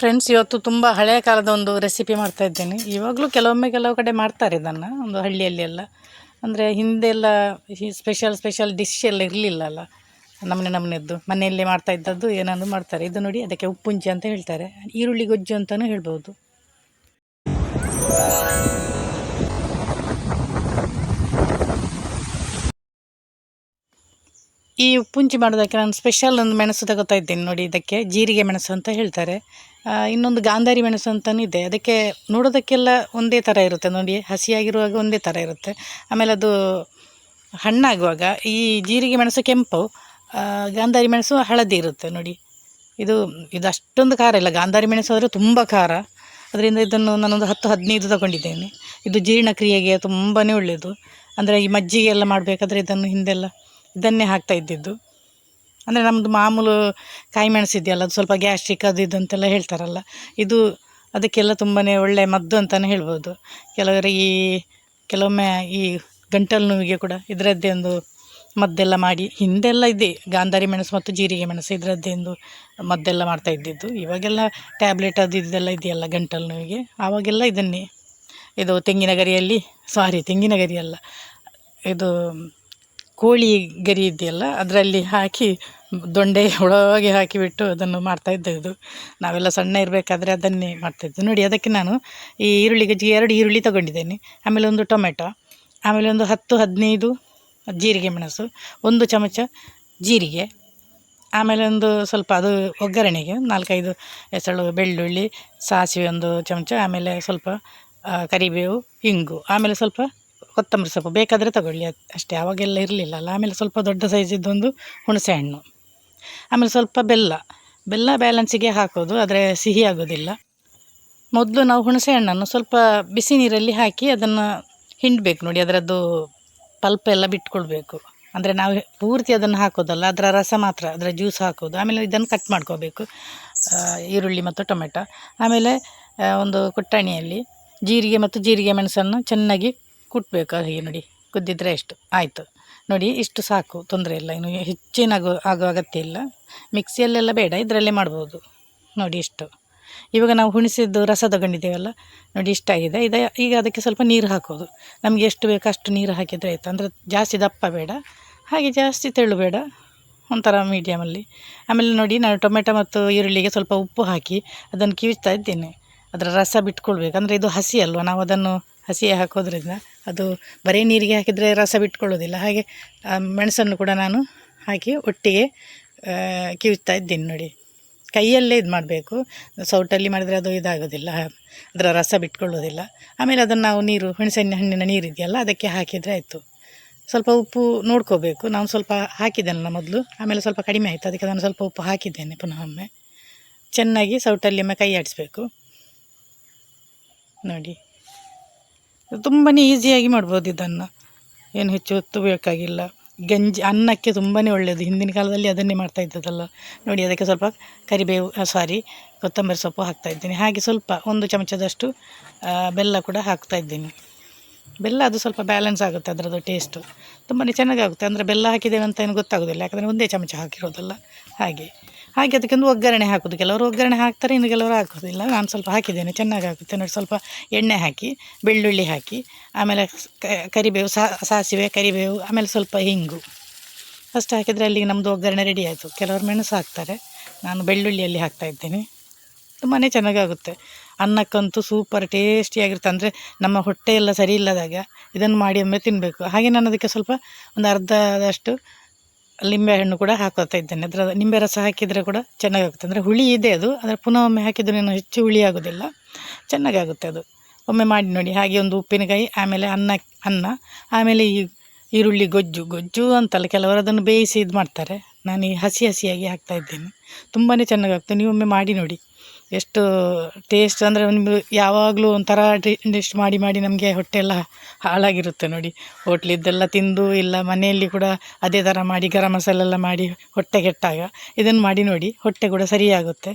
Friends ಇವತ್ತು ತುಂಬ ಹಳೆಯ ಕಾಲದ ಒಂದು ರೆಸಿಪಿ ಮಾಡ್ತಾ ಇದ್ದೇನೆ. ಇವಾಗಲೂ ಕೆಲವೊಮ್ಮೆ ಕೆಲವು ಕಡೆ ಮಾಡ್ತಾರೆ ಇದನ್ನು, ಒಂದು ಹಳ್ಳಿಯಲ್ಲಿ ಎಲ್ಲ. ಅಂದರೆ ಹಿಂದೆಲ್ಲ ಸ್ಪೆಷಲ್ ಸ್ಪೆಷಲ್ ಡಿಶ್ ಎಲ್ಲ ಇರಲಿಲ್ಲ ಅಲ್ಲ ನಮ್ಮನೆ ನಮ್ಮನೆದ್ದು, ಮನೆಯಲ್ಲೇ ಮಾಡ್ತಾ ಇದ್ದದ್ದು ಏನಾದರೂ ಮಾಡ್ತಾರೆ. ಇದು ನೋಡಿ, ಅದಕ್ಕೆ ಉಪ್ಪುಂಚಿ ಅಂತ ಹೇಳ್ತಾರೆ. ಈರುಳ್ಳಿ ಗೊಜ್ಜು ಅಂತಲೂ ಹೇಳ್ಬೋದು. ಈ ಉಪ್ಪುಂಚಿ ಮಾಡೋದಕ್ಕೆ ನಾನು ಸ್ಪೆಷಲ್ ಒಂದು ಮೆಣಸು ತಗೋತಾ ಇದ್ದೀನಿ. ನೋಡಿ, ಇದಕ್ಕೆ ಜೀರಿಗೆ ಮೆಣಸು ಅಂತ ಹೇಳ್ತಾರೆ. ಇನ್ನೊಂದು ಗಾಂಧಾರಿ ಮೆಣಸು ಅಂತಲೂ ಇದೆ. ಅದಕ್ಕೆ ನೋಡೋದಕ್ಕೆಲ್ಲ ಒಂದೇ ಥರ ಇರುತ್ತೆ ನೋಡಿ. ಹಸಿಯಾಗಿರುವಾಗ ಒಂದೇ ಥರ ಇರುತ್ತೆ. ಆಮೇಲೆ ಅದು ಹಣ್ಣಾಗುವಾಗ ಈ ಜೀರಿಗೆ ಮೆಣಸು ಕೆಂಪು ಗಾಂಧಾರಿ ಮೆಣಸು ಹಳದಿ ಇರುತ್ತೆ ನೋಡಿ. ಇದು ಇದು ಅಷ್ಟೊಂದು ಖಾರ ಇಲ್ಲ. ಗಾಂಧಾರಿ ಮೆಣಸು ಆದರೆ ತುಂಬ ಖಾರ. ಅದರಿಂದ ಇದನ್ನು ನಾನೊಂದು ಹತ್ತು ಹದಿನೈದು ತಗೊಂಡಿದ್ದೇನೆ. ಇದು ಜೀರ್ಣಕ್ರಿಯೆಗೆ ತುಂಬಾ ಒಳ್ಳೆಯದು ಅಂದರೆ ಈ ಮಜ್ಜಿಗೆ ಎಲ್ಲ ಮಾಡಬೇಕಾದ್ರೆ ಇದನ್ನು ಹಿಂದೆಲ್ಲ ಇದನ್ನೇ ಹಾಕ್ತಾ ಇದ್ದಿದ್ದು. ಅಂದರೆ ನಮ್ಮದು ಮಾಮೂಲು ಕಾಯಿ ಮೆಣಸು ಇದೆಯಲ್ಲ, ಅದು ಸ್ವಲ್ಪ ಗ್ಯಾಸ್ಟ್ರಿಕ್ ಅದು ಇದು ಅಂತೆಲ್ಲ ಹೇಳ್ತಾರಲ್ಲ. ಇದು ಅದಕ್ಕೆಲ್ಲ ತುಂಬಾ ಒಳ್ಳೆಯ ಮದ್ದು ಅಂತಲೇ ಹೇಳ್ಬೋದು. ಕೆಲವರಿಗೆ ಈ, ಕೆಲವೊಮ್ಮೆ ಈ ಗಂಟಲು ನೋವಿಗೆ ಕೂಡ ಇದರದ್ದೇ ಒಂದು ಮದ್ದೆಲ್ಲ ಮಾಡಿ, ಹಿಂದೆಲ್ಲ ಇದೆ. ಗಾಂಧಾರಿ ಮೆಣಸು ಮತ್ತು ಜೀರಿಗೆ ಮೆಣಸು ಇದರದ್ದೇ ಒಂದು ಮದ್ದೆಲ್ಲ ಮಾಡ್ತಾ ಇದ್ದಿದ್ದು. ಇವಾಗೆಲ್ಲ ಟ್ಯಾಬ್ಲೆಟ್ ಅದು ಇದೆಲ್ಲ ಇದೆಯಲ್ಲ ಗಂಟಲು ನೋವಿಗೆ, ಆವಾಗೆಲ್ಲ ಇದನ್ನೇ. ಇದು ತೆಂಗಿನ ಗರಿಯಲ್ಲಿ, ಸಾರಿ, ತೆಂಗಿನ ಗರಿಯಲ್ಲ. ಇದು ಕೋಳಿ ಗರಿ ಇದೆಯಲ್ಲ, ಅದರಲ್ಲಿ ಹಾಕಿ ದೊಂಡೆ ಒಳಗೆ ಹಾಕಿಬಿಟ್ಟು ಅದನ್ನು ಮಾಡ್ತಾ ಇದ್ದದ್ದು. ನಾವೆಲ್ಲ ಸಣ್ಣ ಇರಬೇಕಾದ್ರೆ ಅದನ್ನೇ ಮಾಡ್ತಾಯಿದ್ದು ನೋಡಿ, ಅದಕ್ಕೆ ನಾನು ಈ ಈರುಳ್ಳಿ ಗಜ್ಜಿಗೆ ಎರಡು ಈರುಳ್ಳಿ ತಗೊಂಡಿದ್ದೇನೆ. ಆಮೇಲೆ ಒಂದು ಟೊಮೆಟೊ, ಆಮೇಲೆ ಒಂದು ಹತ್ತು ಹದಿನೈದು ಜೀರಿಗೆ ಮೆಣಸು, ಒಂದು ಚಮಚ ಜೀರಿಗೆ, ಆಮೇಲೆ ಒಂದು ಸ್ವಲ್ಪ ಅದು ಒಗ್ಗರಣೆಗೆ ನಾಲ್ಕೈದು ಎಸಳು ಬೆಳ್ಳುಳ್ಳಿ, ಸಾಸಿವೆ ಒಂದು ಚಮಚ, ಆಮೇಲೆ ಸ್ವಲ್ಪ ಕರಿಬೇವು ಹಿಂಗು ಆಮೇಲೆ ಸ್ವಲ್ಪ ಕೊತ್ತಂಬರಿ ಸೊಪ್ಪು ಬೇಕಾದರೆ ತಗೊಳ್ಳಿ. ಅಷ್ಟೆ ಅಷ್ಟೇ ಆವಾಗೆಲ್ಲ ಇರಲಿಲ್ಲ ಅಲ್ಲ. ಆಮೇಲೆ ಸ್ವಲ್ಪ ದೊಡ್ಡ ಸೈಜಿದ್ದೊಂದು ಹುಣಸೆ ಹಣ್ಣು. ಆಮೇಲೆ ಸ್ವಲ್ಪ ಬೆಲ್ಲ. ಬೆಲ್ಲ ಬ್ಯಾಲೆನ್ಸಿಗೆ ಹಾಕೋದು, ಆದರೆ ಸಿಹಿ ಆಗೋದಿಲ್ಲ. ಮೊದಲು ನಾವು ಹುಣಸೆ ಹಣ್ಣನ್ನು ಸ್ವಲ್ಪ ಬಿಸಿ ನೀರಲ್ಲಿ ಹಾಕಿ ಅದನ್ನು ಹಿಂಡಬೇಕು ನೋಡಿ, ಅದರದ್ದು ಪಲ್ಪ ಎಲ್ಲ ಬಿಟ್ಕೊಳ್ಬೇಕು. ಅಂದರೆ ನಾವು ಪೂರ್ತಿ ಅದನ್ನು ಹಾಕೋದಲ್ಲ, ಅದರ ರಸ ಮಾತ್ರ, ಅದರ ಜ್ಯೂಸ್ ಹಾಕೋದು. ಆಮೇಲೆ ಇದನ್ನು ಕಟ್ ಮಾಡ್ಕೋಬೇಕು. ಈರುಳ್ಳಿ ಮತ್ತು ಟೊಮೆಟೊ. ಆಮೇಲೆ ಒಂದು ಕೊಟ್ಟಣಿಯಲ್ಲಿ ಜೀರಿಗೆ ಮತ್ತು ಜೀರಿಗೆ ಮೆಣಸನ್ನು ಚೆನ್ನಾಗಿ ಕುಟ್ಟಬೇಕು ಹಾಗೆ ನೋಡಿ. ಕುದ್ದಿದ್ರೆ ಎಷ್ಟು? ಆಯಿತು. ನೋಡಿ, ಇಷ್ಟು ಸಾಕು. ತೊಂದರೆ ಇಲ್ಲ. ಇನ್ನು ಹೆಚ್ಚಿನ ಆಗೋ ಅಗತ್ಯ ಇಲ್ಲ. ಮಿಕ್ಸಿಯಲ್ಲೆಲ್ಲ ಬೇಡ. ಇದರಲ್ಲೇ ಮಾಡ್ಬೋದು. ನೋಡಿ ಇಷ್ಟು. ಇವಾಗ ನಾವು ಹುಣಿಸಿದ್ದು ರಸ ತಗೊಂಡಿದ್ದೇವಲ್ಲ? ನೋಡಿ ಇಷ್ಟಾಗಿದೆ. ಇದೆ, ಈಗ ಅದಕ್ಕೆ ಸ್ವಲ್ಪ ನೀರು ಹಾಕೋದು. ನಮಗೆ ಎಷ್ಟು ಬೇಕು ಅಷ್ಟು ನೀರು ಹಾಕಿದರೆ ಆಯಿತು. ಅಂದರೆ ಜಾಸ್ತಿ ದಪ್ಪ ಬೇಡ. ಹಾಗೆ ಜಾಸ್ತಿ ತೆಳು ಬೇಡ. ಒಂಥರ ಮೀಡಿಯಮಲ್ಲಿ ಆಮೇಲೆ ನೋಡಿ, ನಾನು ಟೊಮೆಟೊ ಮತ್ತು ಈರುಳ್ಳಿಗೆ ಸ್ವಲ್ಪ ಉಪ್ಪು ಹಾಕಿ ಅದನ್ನು ಕಿವಿಚ್ತಾ ಇದ್ದೇನೆ. ಅದರ ರಸ ಬಿಟ್ಕೊಳ್ಬೇಕು. ಅಂದರೆ ಇದು ಹಸಿ ಅಲ್ವ? ನಾವು ಅದನ್ನು ಹಸಿಯೇ ಹಾಕೋದ್ರಿಂದ ಅದು ಬರೀ ನೀರಿಗೆ ಹಾಕಿದರೆ ರಸ ಬಿಟ್ಕೊಳ್ಳೋದಿಲ್ಲ. ಹಾಗೆ ಮೆಣಸನ್ನು ಕೂಡ ನಾನು ಹಾಕಿ ಒಟ್ಟಿಗೆ ಕಿವ್ತಾ ಇದ್ದೀನಿ ನೋಡಿ. ಕೈಯಲ್ಲೇ ಇದು ಮಾಡಬೇಕು. ಸೌಟಲ್ಲಿ ಮಾಡಿದರೆ ಅದು ಇದಾಗೋದಿಲ್ಲ, ಅದರ ರಸ ಬಿಟ್ಕೊಳ್ಳೋದಿಲ್ಲ. ಆಮೇಲೆ ಅದನ್ನು ನಾವು ನೀರು ಹುಣಸೆ ಹಣ್ಣಿನ ನೀರು ಇದೆಯಲ್ಲ, ಅದಕ್ಕೆ ಹಾಕಿದರೆ ಆಯಿತು. ಸ್ವಲ್ಪ ಉಪ್ಪು ನೋಡ್ಕೋಬೇಕು. ನಾನು ಸ್ವಲ್ಪ ಹಾಕಿದ್ದೇನಲ್ಲ ಮೊದಲು. ಆಮೇಲೆ ಸ್ವಲ್ಪ ಕಡಿಮೆ ಆಯಿತು. ಅದಕ್ಕೆ ನಾನು ಸ್ವಲ್ಪ ಉಪ್ಪು ಹಾಕಿದ್ದೇನೆ ಪುನಃ ಒಮ್ಮೆ. ಚೆನ್ನಾಗಿ ಸೌಟಲ್ಲಿ ಒಮ್ಮೆ ಕೈ ಆಡಿಸ್ಬೇಕು. ನೋಡಿ. ತುಂಬಾ ಈಸಿಯಾಗಿ ಮಾಡ್ಬೋದು ಇದನ್ನು. ಏನು ಹೆಚ್ಚು ಹೊತ್ತು ಬೇಕಾಗಿಲ್ಲ. ಗಂಜಿ, ಅನ್ನಕ್ಕೆ ತುಂಬಾ ಒಳ್ಳೆಯದು ಹಿಂದಿನ ಕಾಲದಲ್ಲಿ ಅದನ್ನೇ ಮಾಡ್ತಾ ಇದ್ದದಲ್ಲ ನೋಡಿ, ಅದಕ್ಕೆ ಸ್ವಲ್ಪ ಕರಿಬೇವು ಸಾರಿ, ಕೊತ್ತಂಬರಿ ಸೊಪ್ಪು ಹಾಕ್ತಾ ಇದ್ದೀನಿ. ಹಾಗೆ ಸ್ವಲ್ಪ ಒಂದು ಚಮಚದಷ್ಟು ಬೆಲ್ಲ ಕೂಡ ಹಾಕ್ತಾ ಇದ್ದೀನಿ. ಬೆಲ್ಲ ಅದು ಸ್ವಲ್ಪ ಬ್ಯಾಲೆನ್ಸ್ ಆಗುತ್ತೆ ಅದರದ್ದು ಟೇಸ್ಟು ತುಂಬಾ ಚೆನ್ನಾಗಾಗುತ್ತೆ. ಅಂದರೆ ಬೆಲ್ಲ ಹಾಕಿದ್ದೇವೆ ಅಂತ ಏನು ಗೊತ್ತಾಗೋದಿಲ್ಲ. ಯಾಕಂದರೆ ಒಂದೇ ಚಮಚ ಹಾಕಿರೋದಲ್ಲ. ಹಾಗೆ. ಹಾಗೆ ಅದಕ್ಕೊಂದು ಒಗ್ಗರಣೆ ಹಾಕೋದು. ಕೆಲವರು ಒಗ್ಗರಣೆ ಹಾಕ್ತಾರೆ, ಇನ್ನು ಕೆಲವರು ಹಾಕೋದಿಲ್ಲ ನಾನು ಸ್ವಲ್ಪ ಹಾಕಿದ್ದೇನೆ, ಚೆನ್ನಾಗಿ ಹಾಕುತ್ತೆ ನೋಡಿ, ಸ್ವಲ್ಪ ಎಣ್ಣೆ ಹಾಕಿ, ಬೆಳ್ಳುಳ್ಳಿ ಹಾಕಿ, ಆಮೇಲೆ ಕರಿಬೇವು ಸಾಸಿವೆ, ಕರಿಬೇವು, ಆಮೇಲೆ ಸ್ವಲ್ಪ ಹಿಂಗು. ಫಸ್ಟ್ ಹಾಕಿದರೆ ಅಲ್ಲಿಗೆ ನಮ್ಮದು ಒಗ್ಗರಣೆ ರೆಡಿ ಆಯಿತು. ಕೆಲವರು ಮೆಣಸು ಹಾಕ್ತಾರೆ. ನಾನು ಬೆಳ್ಳುಳ್ಳಿಯಲ್ಲಿ ಹಾಕ್ತಾ ಇದ್ದೇನೆ. ತುಂಬಾ ಚೆನ್ನಾಗಾಗುತ್ತೆ ಅನ್ನಕ್ಕಂತೂ ಸೂಪರ್ ಟೇಸ್ಟಿಯಾಗಿರುತ್ತೆ ಅಂದರೆ ನಮ್ಮ ಹೊಟ್ಟೆ ಎಲ್ಲ ಸರಿ ಇಲ್ಲದಾಗ ಇದನ್ನು ಮಾಡಿ ಒಮ್ಮೆ ತಿನ್ನಬೇಕು ಹಾಗೆ ನಾನು ಅದಕ್ಕೆ ಸ್ವಲ್ಪ ಒಂದು ಅರ್ಧದಷ್ಟು ಲಿಂಬೆಹಣ್ಣು ಕೂಡ ಹಾಕೋತಾ ಇದ್ದೇನೆ. ಅದರ ನಿಂಬೆ ರಸ ಹಾಕಿದರೆ ಕೂಡ ಚೆನ್ನಾಗಾಗುತ್ತೆ. ಅಂದರೆ ಹುಳಿ ಇದೆ ಅದು, ಆದರೆ ಪುನಃ ಒಮ್ಮೆ ಹಾಕಿದರೆ ಹೆಚ್ಚು ಹುಳಿ ಆಗೋದಿಲ್ಲ. ಚೆನ್ನಾಗಾಗುತ್ತೆ ಅದು. ಒಮ್ಮೆ ಮಾಡಿ ನೋಡಿ. ಹಾಗೆ ಒಂದು ಉಪ್ಪಿನಕಾಯಿ, ಆಮೇಲೆ ಅನ್ನ ಅನ್ನ, ಆಮೇಲೆ ಈ ಈರುಳ್ಳಿ ಗೊಜ್ಜು. ಗೊಜ್ಜು ಅಂತಲ್ಲ, ಕೆಲವರು ಅದನ್ನು ಬೇಯಿಸಿ ಇದು ಮಾಡ್ತಾರೆ. ನಾನು ಈ ಹಸಿ ಹಸಿಯಾಗಿ ಹಾಕ್ತಾ ಇದ್ದೇನೆ. ತುಂಬಾ ಚೆನ್ನಾಗಾಗ್ತದೆ ಒಮ್ಮೆ ಮಾಡಿ ನೋಡಿ. ಎಷ್ಟು ಟೇಸ್ಟ್ ಅಂದರೆ ನಿಮ್ಮದು ಯಾವಾಗಲೂ ಒಂಥರ ಟೇಸ್ಟ್ ಮಾಡಿ ಮಾಡಿ ನಮಗೆ ಹೊಟ್ಟೆ ಎಲ್ಲ ಹಾಳಾಗಿರುತ್ತೆ ನೋಡಿ. ಹೋಟ್ಲಿದ್ದೆಲ್ಲ ತಿಂದು ಇಲ್ಲ ಮನೆಯಲ್ಲಿ ಕೂಡ ಅದೇ ಥರ ಮಾಡಿ ಗರಂ ಮಸಾಲೆ ಎಲ್ಲ ಮಾಡಿ ಹೊಟ್ಟೆ ಕೆಟ್ಟಾಗ ಇದನ್ನು ಮಾಡಿ ನೋಡಿ, ಹೊಟ್ಟೆ ಕೂಡ ಸರಿಯಾಗುತ್ತೆ.